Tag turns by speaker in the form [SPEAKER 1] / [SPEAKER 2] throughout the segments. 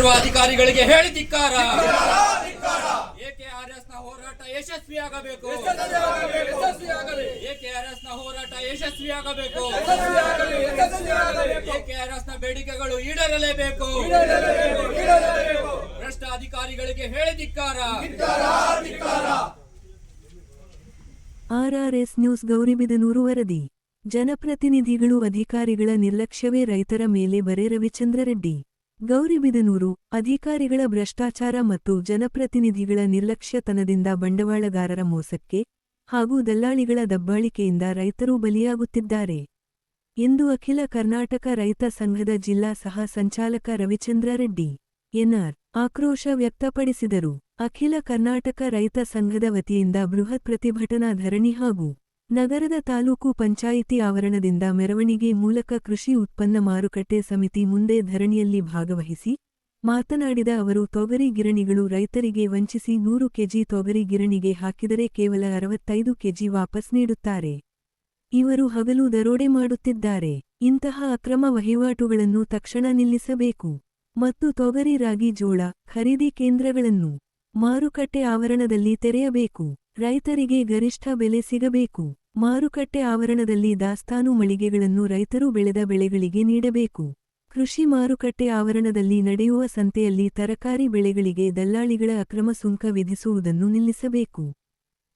[SPEAKER 1] ಮಾಡುತ್ತಿರುವ ಅಧಿಕಾರಿಗಳಿಗೆ ಹೇಳಿ ಧಿಕ್ಕಾರ. ನ ಹೋರಾಟ ಯಶಸ್ವಿಯಾಗಬೇಕು? ಎಕೆಆರ್ಎಸ್ನ ಹೋರಾಟ ಯಶಸ್ವಿಯಾಗಬೇಕು? ಎಕೆಆರ್ಎಸ್ನ ಬೇಡಿಕೆಗಳು ಈಡೇರಲೇಬೇಕು? ಭ್ರಷ್ಟ ಅಧಿಕಾರಿಗಳಿಗೆ ಹೇಳಿ ಧಿಕ್ಕಾರ.
[SPEAKER 2] ಆರ್ಆರ್ಎಸ್ ನ್ಯೂಸ್ ಗೌರಿಬಿದನೂರು ವರದಿ. ಜನಪ್ರತಿನಿಧಿಗಳು ಅಧಿಕಾರಿಗಳ ನಿರ್ಲಕ್ಷ್ಯವೇ ರೈತರ ಮೇಲೆ ಬರೆ ರವಿಚಂದ್ರ ರೆಡ್ಡಿ. ಗೌರಿಬಿದನೂರು ಅಧಿಕಾರಿಗಳ ಭ್ರಷ್ಟಾಚಾರ ಮತ್ತು ಜನಪ್ರತಿನಿಧಿಗಳ ನಿರ್ಲಕ್ಷ್ಯತನದಿಂದ ಬಂಡವಾಳಗಾರರ ಮೋಸಕ್ಕೆ ಹಾಗೂ ದಲ್ಲಾಳಿಗಳ ದಬ್ಬಾಳಿಕೆಯಿಂದ ರೈತರು ಬಲಿಯಾಗುತ್ತಿದ್ದಾರೆ ಎಂದು ಅಖಿಲ ಕರ್ನಾಟಕ ರೈತ ಸಂಘದ ಜಿಲ್ಲಾ ಸಹ ಸಂಚಾಲಕ ರವಿಚಂದ್ರ ರೆಡ್ಡಿ, ಎನ್ಆರ್. ಆಕ್ರೋಶ ವ್ಯಕ್ತಪಡಿಸಿದರು. ಅಖಿಲ ಕರ್ನಾಟಕ ರೈತ ಸಂಘದ ವತಿಯಿಂದ ಬೃಹತ್ ಪ್ರತಿಭಟನಾ ಧರಣಿ ಹಾಗೂ ನಗರದ ತಾಲೂಕು ಪಂಚಾಯಿತಿ ಆವರಣದಿಂದ ಮೆರವಣಿಗೆ ಮೂಲಕ ಕೃಷಿ ಉತ್ಪನ್ನ ಮಾರುಕಟ್ಟೆ ಸಮಿತಿ ಮುಂದೆ ಧರಣಿಯಲ್ಲಿ ಭಾಗವಹಿಸಿ ಮಾತನಾಡಿದ ಅವರು, ತೊಗರಿ ಗಿರಣಿಗಳು ರೈತರಿಗೆ ವಂಚಿಸಿ ನೂರು ಕೆಜಿ ತೊಗರಿ ಗಿರಣಿಗೆ ಹಾಕಿದರೆ ಕೇವಲ ಅರವತ್ತೈದು ಕೆಜಿ ವಾಪಸ್ ನೀಡುತ್ತಾರೆ. ಇವರು ಹಗಲು ದರೋಡೆ ಮಾಡುತ್ತಿದ್ದಾರೆ. ಇಂತಹ ಅಕ್ರಮ ವಹಿವಾಟುಗಳನ್ನು ತಕ್ಷಣ ನಿಲ್ಲಿಸಬೇಕು. ಮತ್ತು ತೊಗರಿ ರಾಗಿ ಜೋಳ ಖರೀದಿ ಕೇಂದ್ರಗಳನ್ನು ಮಾರುಕಟ್ಟೆ ಆವರಣದಲ್ಲಿ ತೆರೆಯಬೇಕು. ರೈತರಿಗೆ ಗರಿಷ್ಠ ಬೆಲೆ ಸಿಗಬೇಕು. ಮಾರುಕಟ್ಟೆ ಆವರಣದಲ್ಲಿ ದಾಸ್ತಾನು ಮಳಿಗೆಗಳನ್ನು ರೈತರು ಬೆಳೆದ ಬೆಳೆಗಳಿಗೆ ನೀಡಬೇಕು. ಕೃಷಿ ಮಾರುಕಟ್ಟೆ ಆವರಣದಲ್ಲಿ ನಡೆಯುವ ಸಂತೆಯಲ್ಲಿ ತರಕಾರಿ ಬೆಳೆಗಳಿಗೆ ದಲ್ಲಾಳಿಗಳ ಅಕ್ರಮ ಸುಂಕ ವಿಧಿಸುವುದನ್ನು ನಿಲ್ಲಿಸಬೇಕು.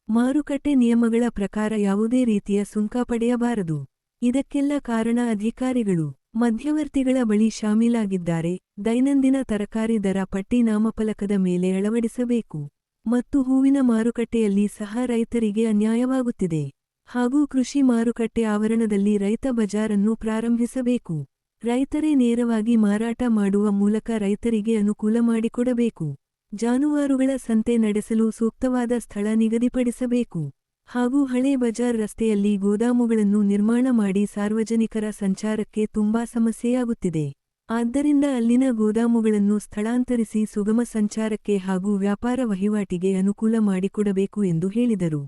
[SPEAKER 2] ಮಾರುಕಟ್ಟೆ ನಿಯಮಗಳ ಪ್ರಕಾರ ಯಾವುದೇ ರೀತಿಯ ಸುಂಕ ಪಡೆಯಬಾರದು. ಇದಕ್ಕೆಲ್ಲ ಕಾರಣ ಅಧಿಕಾರಿಗಳು. ಮಧ್ಯವರ್ತಿಗಳ ಬಳಿ ಶಾಮೀಲಾಗಿದ್ದಾರೆ. ದೈನಂದಿನ ತರಕಾರಿ ದರ ಪಟ್ಟಿ ನಾಮಫಲಕದ ಮೇಲೆ ಅಳವಡಿಸಬೇಕು. ಮತ್ತು ಹೂವಿನ ಮಾರುಕಟ್ಟೆಯಲ್ಲಿ ಸಹ ರೈತರಿಗೆ ಅನ್ಯಾಯವಾಗುತ್ತಿದೆ. ಹಾಗೂ ಕೃಷಿ ಮಾರುಕಟ್ಟೆ ಆವರಣದಲ್ಲಿ ರೈತ ಬಜಾರನ್ನು ಪ್ರಾರಂಭಿಸಬೇಕು. ರೈತರೇ ನೇರವಾಗಿ ಮಾರಾಟ ಮಾಡುವ ಮೂಲಕ ರೈತರಿಗೆ ಅನುಕೂಲ ಮಾಡಿಕೊಡಬೇಕು. ಜಾನುವಾರುಗಳ ಸಂತೆ ನಡೆಸಲು ಸೂಕ್ತವಾದ ಸ್ಥಳ ನಿಗದಿಪಡಿಸಬೇಕು. ಹಾಗೂ ಹಳೆ ಬಜಾರ್ ರಸ್ತೆಯಲ್ಲಿ ಗೋದಾಮುಗಳನ್ನು ನಿರ್ಮಾಣ ಮಾಡಿ ಸಾರ್ವಜನಿಕರ ಸಂಚಾರಕ್ಕೆ ತುಂಬಾ ಸಮಸ್ಯೆಯಾಗುತ್ತಿದೆ. ಆದ್ದರಿಂದ ಅಲ್ಲಿನ ಗೋದಾಮುಗಳನ್ನು ಸ್ಥಳಾಂತರಿಸಿ ಸುಗಮ ಸಂಚಾರಕ್ಕೆ ಹಾಗೂ ವ್ಯಾಪಾರ ವಹಿವಾಟಿಗೆ ಅನುಕೂಲ ಮಾಡಿಕೊಡಬೇಕು ಎಂದು ಹೇಳಿದರು.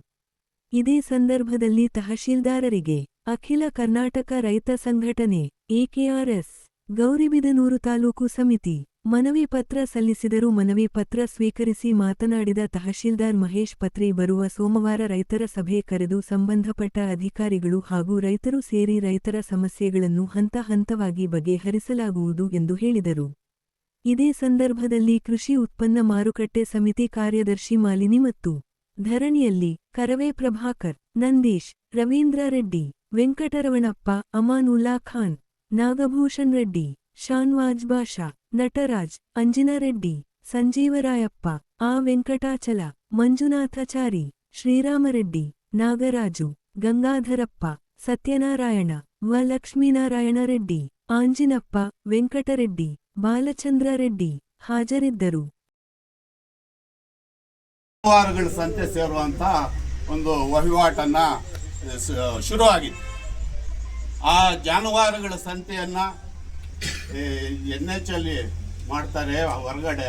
[SPEAKER 2] ಇದೇ ಸಂದರ್ಭದಲ್ಲಿ ತಹಶೀಲ್ದಾರರಿಗೆ, ಅಖಿಲ ಕರ್ನಾಟಕ ರೈತ ಸಂಘಟನೆ, ಎಕೆಆರ್ಎಸ್, ಗೌರಿಬಿದನೂರು ತಾಲೂಕು ಸಮಿತಿ ಮನವಿ ಪತ್ರ ಸಲ್ಲಿಸಿದರು ಮನವಿ ಪತ್ರ ಸ್ವೀಕರಿಸಿ ಮಾತನಾಡಿದ ತಹಶೀಲ್ದಾರ್ ಮಹೇಶ್ ಪತ್ರಿ, ಬರುವ ಸೋಮವಾರ ರೈತರ ಸಭೆ ಕರೆದು ಸಂಬಂಧಪಟ್ಟ ಅಧಿಕಾರಿಗಳು ಹಾಗೂ ರೈತರು ಸೇರಿ ರೈತರ ಸಮಸ್ಯೆಗಳನ್ನು ಹಂತ ಹಂತವಾಗಿ ಬಗೆಹರಿಸಲಾಗುವುದು ಎಂದು ಹೇಳಿದರು. ಇದೇ ಸಂದರ್ಭದಲ್ಲಿ ಕೃಷಿ ಉತ್ಪನ್ನ ಮಾರುಕಟ್ಟೆ ಸಮಿತಿ ಕಾರ್ಯದರ್ಶಿ ಮಾಲಿನಿ ಮತ್ತು ಧರಣಿಯಲ್ಲಿ ಕರವೇ ಪ್ರಭಾಕರ್, ನಂದೀಶ್, ರವೀಂದ್ರ ರೆಡ್ಡಿ, ವೆಂಕಟರವಣಪ್ಪ, ಅಮಾನುಲ್ಲಾ ಖಾನ್, ನಾಗಭೂಷಣ್ ರೆಡ್ಡಿ, ಶಾನ್ವಾಜ್ ಬಾಷಾ ನಟರಾಜ್ ಅಂಜಿನರೆಡ್ಡಿ ಸಂಜೀವರಾಯಪ್ಪ, ಆ ವೆಂಕಟಾಚಲ, ಮಂಜುನಾಥಾಚಾರಿ, ಶ್ರೀರಾಮರೆಡ್ಡಿ, ನಾಗರಾಜು, ಗಂಗಾಧರಪ್ಪ, ಸತ್ಯನಾರಾಯಣ, ವ ಲಕ್ಷ್ಮೀನಾರಾಯಣ ರೆಡ್ಡಿ, ಆಂಜಿನಪ್ಪ, ವೆಂಕಟರೆಡ್ಡಿ, ಬಾಲಚಂದ್ರ ರೆಡ್ಡಿ ಹಾಜರಿದ್ದರು.
[SPEAKER 3] ವಾರಗಳ ಸಂತೆ ಸೇರುವಂತ ಒಂದು ವಹಿವಾಟನ್ನ ಸ- ಶುರು ಆಗಿದೆ ಆ ಜಾನುವಾರುಗಳ ಸಂತೆಯನ್ನ ಎನ್ ಎಚ್ ಅಲ್ಲಿ ಮಾಡ್ತಾರೆ ಹೊರಗಡೆ.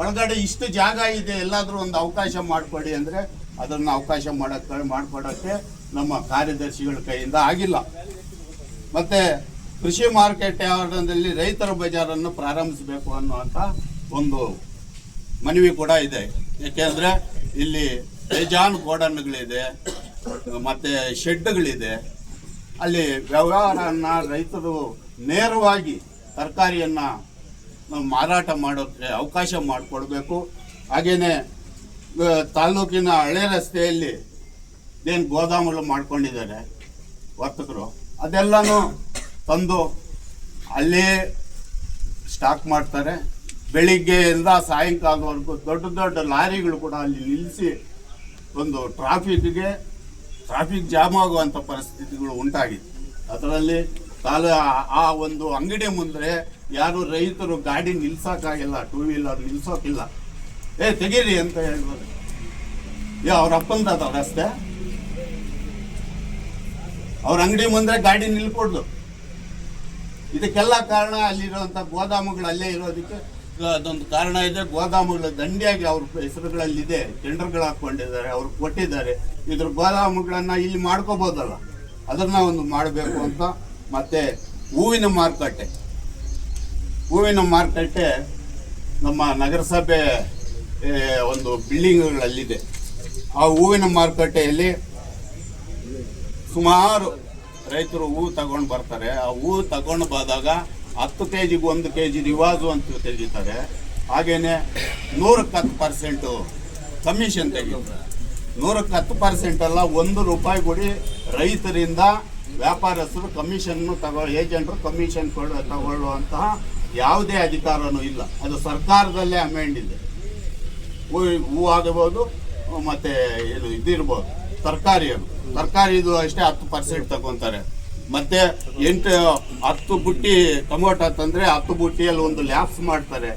[SPEAKER 3] ಒಳಗಡೆ ಇಷ್ಟು ಜಾಗ ಇದೆ, ಎಲ್ಲಾದರೂ ಒಂದು ಅವಕಾಶ ಮಾಡಿಕೊಡಿ ಅಂದರೆ ಅದನ್ನು ಅವಕಾಶ ಮಾಡೋಕ್ಕೆ, ಮಾಡಿಕೊಡೋಕ್ಕೆ ನಮ್ಮ ಕಾರ್ಯದರ್ಶಿಗಳ ಕೈಯಿಂದ ಆಗಿಲ್ಲ. ಮತ್ತು ಕೃಷಿ ಮಾರುಕಟ್ಟೆ ಆವರಣದಲ್ಲಿ ರೈತರ ಬಜಾರನ್ನು ಪ್ರಾರಂಭಿಸಬೇಕು ಅನ್ನುವಂಥ ಒಂದು ಮನವಿ ಕೂಡ ಇದೆ. ಯಾಕೆಂದ್ರೆ ಇಲ್ಲಿ ಬೇಜಾನ್ ಗೋಡನ್ಗಳಿದೆ, ಮತ್ತು ಶೆಡ್ಗಳಿದೆ. ಅಲ್ಲಿ ವ್ಯವಹಾರನ ರೈತರು ನೇರವಾಗಿ ತರಕಾರಿಯನ್ನ ನಾವು ಮಾರಾಟ ಮಾಡೋಕ್ಕೆ ಅವಕಾಶ ಮಾಡಿಕೊಡ್ಬೇಕು. ಹಾಗೆಯೇ ತಾಲ್ಲೂಕಿನ ಹಳೆ ರಸ್ತೆಯಲ್ಲಿ ಏನು ಗೋದಾಮುಗಳು ಮಾಡ್ಕೊಂಡಿದ್ದಾರೆ ವರ್ತಕರು. ಅದೆಲ್ಲನೂ ತಂದು ಅಲ್ಲೇ ಸ್ಟಾಕ್ ಮಾಡ್ತಾರೆ. ಬೆಳಿಗ್ಗೆಯಿಂದ ಸಾಯಂಕಾಲದವರೆಗೂ ದೊಡ್ಡ ದೊಡ್ಡ ಲಾರಿಗಳು ಕೂಡ ಅಲ್ಲಿ ನಿಲ್ಲಿಸಿ ಒಂದು ಟ್ರಾಫಿಕ್ಗೆ ಟ್ರಾಫಿಕ್ ಜಾಮ್ ಆಗುವಂಥ ಪರಿಸ್ಥಿತಿಗಳು ಉಂಟಾಗಿದೆ ಅದರಲ್ಲಿ ತಾಲ ಆ ಒಂದು ಅಂಗಡಿ ಮುಂದೆ ಯಾರು ರೈತರು ಗಾಡಿ ನಿಲ್ಸೋಕ್ಕಾಗಿಲ್ಲ ಟೂ ವೀಲರ್ ನಿಲ್ಸೋಕಿಲ್ಲ. ಏ, ತೆಗೀರಿ ಅಂತ ಹೇಳ್ಬೋದು. ಏ, ಅವ್ರ ಅಪ್ಪಂತ ರಸ್ತೆ ಅವ್ರ ಅಂಗಡಿ ಮುಂದೆ ಗಾಡಿ ನಿಲ್ಕೊಡ್ದು. ಇದಕ್ಕೆಲ್ಲ ಕಾರಣ ಅಲ್ಲಿರುವಂಥ ಗೋದಾಮುಗಳು ಅಲ್ಲೇ ಇರೋದಕ್ಕೆ ಅದೊಂದು ಕಾರಣ ಇದೆ. ಗೋದಾಮುಗಳು ದಂಡಿಯಾಗಿ ಅವ್ರ ಹೆಸರುಗಳಲ್ಲಿದೆ ಟೆಂಡರ್ಗಳು ಹಾಕೊಂಡಿದ್ದಾರೆ ಅವ್ರು ಕೊಟ್ಟಿದ್ದಾರೆ. ಇದ್ರ ಗೋದಾಮುಗಳನ್ನು ಇಲ್ಲಿ ಮಾಡ್ಕೋಬೋದಲ್ಲ. ಅದನ್ನ ಒಂದು ಮಾಡಬೇಕು ಅಂತ ಮತ್ತೆ ಹೂವಿನ ಮಾರುಕಟ್ಟೆ. ಹೂವಿನ ಮಾರುಕಟ್ಟೆ ನಮ್ಮ ನಗರಸಭೆ ಒಂದು ಬಿಲ್ಡಿಂಗ್ಗಳಲ್ಲಿದೆ. ಆ ಹೂವಿನ ಮಾರುಕಟ್ಟೆಯಲ್ಲಿ ಸುಮಾರು ರೈತರು ಹೂವು ತಗೊಂಡು ಬರ್ತಾರೆ. ಆ ಹೂವು ತಗೊಂಡು ಬಂದಾಗ ಹತ್ತು ಕೆ ಜಿಗೆ ಒಂದು ಕೆ ಜಿ ರಿವಾಜು ಅಂತ ತೆಗಿತಾರೆ. ಹಾಗೇನೆ ನೂರಕ್ಕೆ ಹತ್ತು ಪರ್ಸೆಂಟು ಕಮಿಷನ್ ತೆಗಿತಾರೆ. ನೂರಕ್ಕೆ ಹತ್ತು ಪರ್ಸೆಂಟ್ ಅಲ್ಲ, ಒಂದು ರೂಪಾಯಿ ಕೊಡಿ ರೈತರಿಂದ ವ್ಯಾಪಾರಸ್ಥರು ಕಮಿಷನ್ ತಗೋ ಏಜೆಂಟ್ರು ಕಮಿಷನ್ ತಗೊಳ್ಳುವಂತಹ ಯಾವುದೇ ಅಧಿಕಾರನೂ ಇಲ್ಲ. ಅದು ಸರ್ಕಾರದಲ್ಲೇ ಅಮೆಂಡ್ ಇದೆ. ಹೂ ಹೂ ಆಗಬಹುದು, ಮತ್ತೆ ಏನು ಇದಿರ್ಬೋದು ತರಕಾರಿ ಇದು ಅಷ್ಟೇ ಹತ್ತು ಪರ್ಸೆಂಟ್ ತಗೊಂತಾರೆ. ಮತ್ತೆ ಎಂಟು, ಹತ್ತು ಬುಟ್ಟಿ ಟೊಮೊಟೊ ತಂದ್ರೆ ಹತ್ತು ಬುಟ್ಟಿಯಲ್ಲಿ ಒಂದು ಲ್ಯಾಪ್ಸ್ ಮಾಡ್ತಾರೆ.